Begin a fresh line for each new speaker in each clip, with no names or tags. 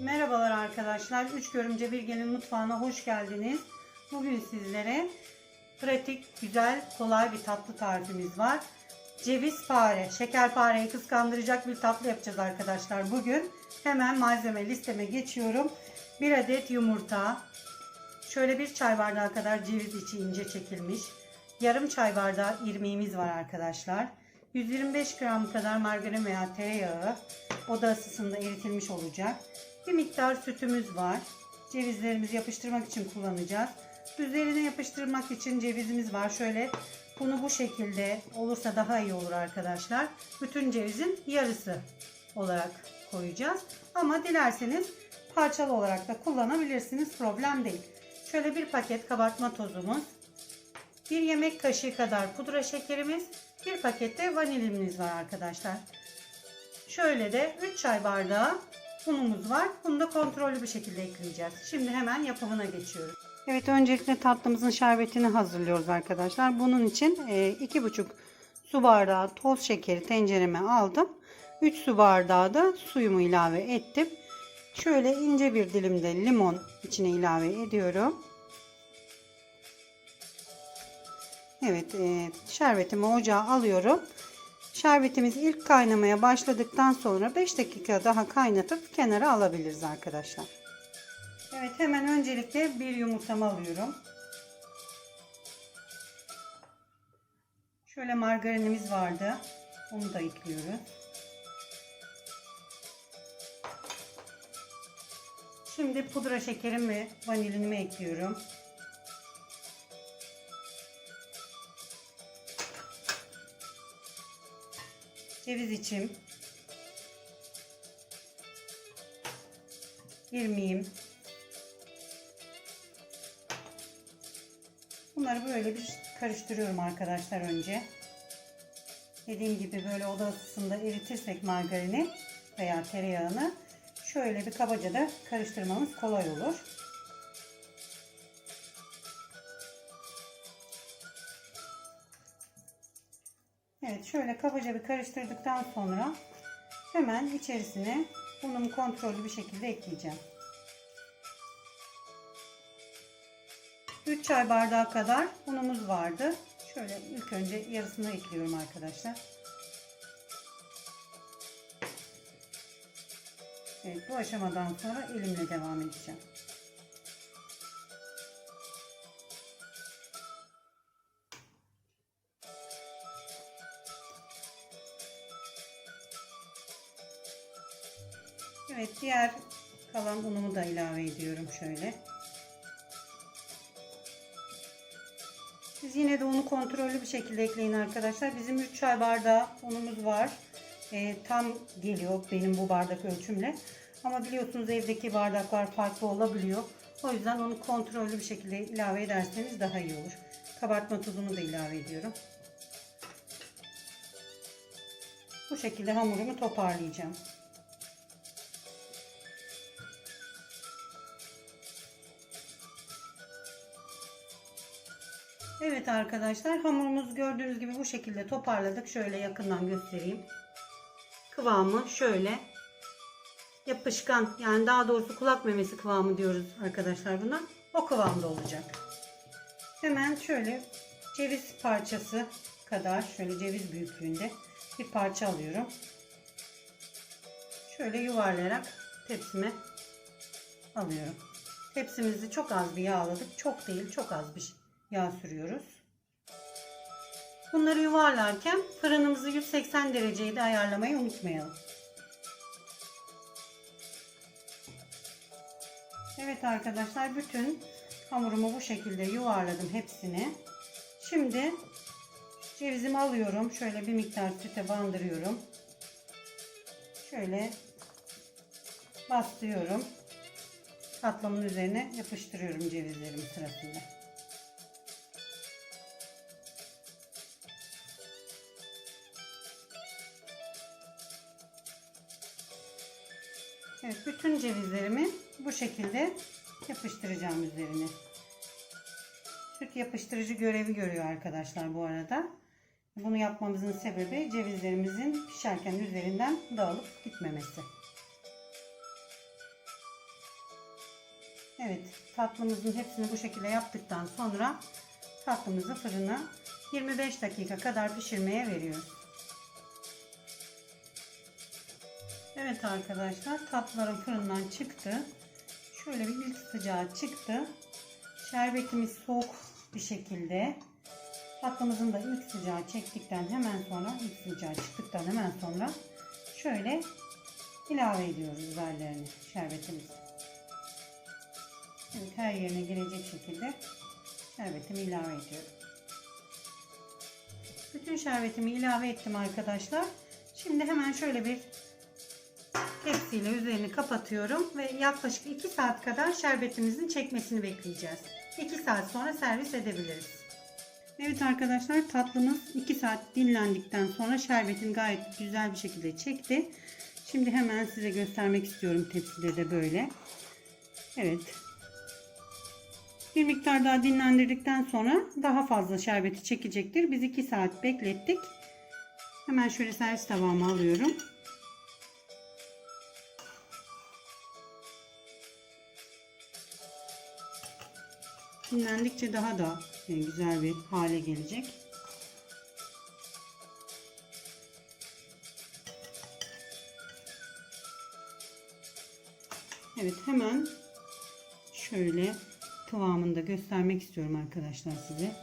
Merhabalar arkadaşlar. Üç Görümce Bilge'nin mutfağına hoş geldiniz. Bugün sizlere pratik, güzel, kolay bir tatlı tarifimiz var. Ceviz fare, şekerpareyi kıskandıracak bir tatlı yapacağız arkadaşlar bugün. Hemen malzeme listeme geçiyorum. Bir adet yumurta, şöyle bir çay bardağı kadar ceviz içi ince çekilmiş. Yarım çay bardağı irmiğimiz var arkadaşlar. 125 gram kadar margarin veya tereyağı oda ısısında eritilmiş olacak. Bir miktar sütümüz var. Cevizlerimizi yapıştırmak için kullanacağız. Üzerine yapıştırmak için cevizimiz var. Şöyle bunu bu şekilde olursa daha iyi olur arkadaşlar. Bütün cevizin yarısı olarak koyacağız. Ama dilerseniz parçalı olarak da kullanabilirsiniz. Problem değil. Şöyle bir paket kabartma tozumuz. Bir yemek kaşığı kadar pudra şekerimiz. Bir pakette vanilimiz var arkadaşlar. Şöyle de 3 çay bardağı unumuz var. Bunu da kontrollü bir şekilde ekleyeceğiz. Şimdi hemen yapımına geçiyoruz. Evet öncelikle tatlımızın şerbetini hazırlıyoruz arkadaşlar. Bunun için 2,5 su bardağı toz şekeri tencereme aldım. 3 su bardağı da suyumu ilave ettim. Şöyle ince bir dilimde limon içine ilave ediyorum. Evet e, şerbetimi ocağa alıyorum. Şerbetimiz ilk kaynamaya başladıktan sonra 5 dakika daha kaynatıp kenara alabiliriz arkadaşlar. Evet hemen öncelikle bir yumurtamı alıyorum. Şöyle margarinimiz vardı. Onu da ekliyoruz. Şimdi pudra şekerim ve vanilinimi ekliyorum. Ceviz içim, irmiğim. Bunları böyle bir karıştırıyorum arkadaşlar önce. Dediğim gibi böyle oda ısısında eritirsek margarini veya tereyağını şöyle bir kabaca da karıştırmamız kolay olur. Evet şöyle kabaca bir karıştırdıktan sonra hemen içerisine unumu kontrollü bir şekilde ekleyeceğim. 3 çay bardağı kadar unumuz vardı. Şöyle ilk önce yarısını ekliyorum arkadaşlar. Evet bu aşamadan sonra elimle devam edeceğim. Evet diğer kalan unumu da ilave ediyorum şöyle. Siz yine de unu kontrollü bir şekilde ekleyin arkadaşlar. Bizim 3 çay bardağı unumuz var. E, tam geliyor benim bu bardak ölçümle. Ama biliyorsunuz evdeki bardaklar farklı olabiliyor. O yüzden onu kontrollü bir şekilde ilave ederseniz daha iyi olur. Kabartma tuzunu da ilave ediyorum. Bu şekilde hamurumu toparlayacağım. Evet arkadaşlar hamurumuz gördüğünüz gibi bu şekilde toparladık. Şöyle yakından göstereyim. Kıvamı şöyle yapışkan yani daha doğrusu kulak memesi kıvamı diyoruz arkadaşlar buna. O kıvamda olacak. Hemen şöyle ceviz parçası kadar şöyle ceviz büyüklüğünde bir parça alıyorum. Şöyle yuvarlayarak tepsime alıyorum. Tepsimizi çok az bir yağladık. Çok değil çok az bir yağ sürüyoruz. Bunları yuvarlarken fırınımızı 180 dereceye de ayarlamayı unutmayalım. Evet arkadaşlar bütün hamurumu bu şekilde yuvarladım hepsini. Şimdi cevizimi alıyorum. Şöyle bir miktar süte bandırıyorum. Şöyle bastırıyorum. Katlamın üzerine yapıştırıyorum cevizlerim sırasıyla. Evet, bütün cevizlerimi bu şekilde yapıştıracağım üzerine. Süt yapıştırıcı görevi görüyor arkadaşlar bu arada. Bunu yapmamızın sebebi cevizlerimizin pişerken üzerinden dağılıp gitmemesi. Evet tatlımızın hepsini bu şekilde yaptıktan sonra tatlımızı fırına 25 dakika kadar pişirmeye veriyoruz. Evet arkadaşlar tatlılarım fırından çıktı. Şöyle bir ilk sıcağı çıktı. Şerbetimiz soğuk bir şekilde. Tatlımızın da ilk sıcağı çektikten hemen sonra ilk sıcağı çıktıktan hemen sonra şöyle ilave ediyoruz üzerlerine şerbetimizi. Evet, her yerine girecek şekilde şerbetimi ilave ediyorum. Bütün şerbetimi ilave ettim arkadaşlar. Şimdi hemen şöyle bir tepsiyle üzerini kapatıyorum ve yaklaşık 2 saat kadar şerbetimizin çekmesini bekleyeceğiz. 2 saat sonra servis edebiliriz. Evet arkadaşlar tatlımız 2 saat dinlendikten sonra şerbetin gayet güzel bir şekilde çekti. Şimdi hemen size göstermek istiyorum tepside de böyle. Evet. Bir miktar daha dinlendirdikten sonra daha fazla şerbeti çekecektir. Biz 2 saat beklettik. Hemen şöyle servis tabağıma alıyorum. Dinlendikçe daha da e, güzel bir hale gelecek. Evet hemen şöyle kıvamını da göstermek istiyorum arkadaşlar size.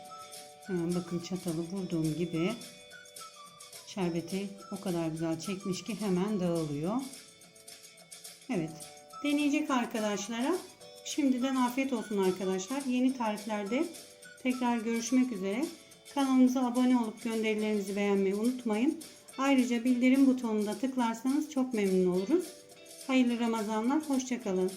Hemen bakın çatalı vurduğum gibi şerbeti o kadar güzel çekmiş ki hemen dağılıyor. Evet deneyecek arkadaşlara şimdiden afiyet olsun arkadaşlar. Yeni tariflerde tekrar görüşmek üzere. Kanalımıza abone olup gönderilerinizi beğenmeyi unutmayın. Ayrıca bildirim butonuna tıklarsanız çok memnun oluruz. Hayırlı Ramazanlar, hoşçakalın.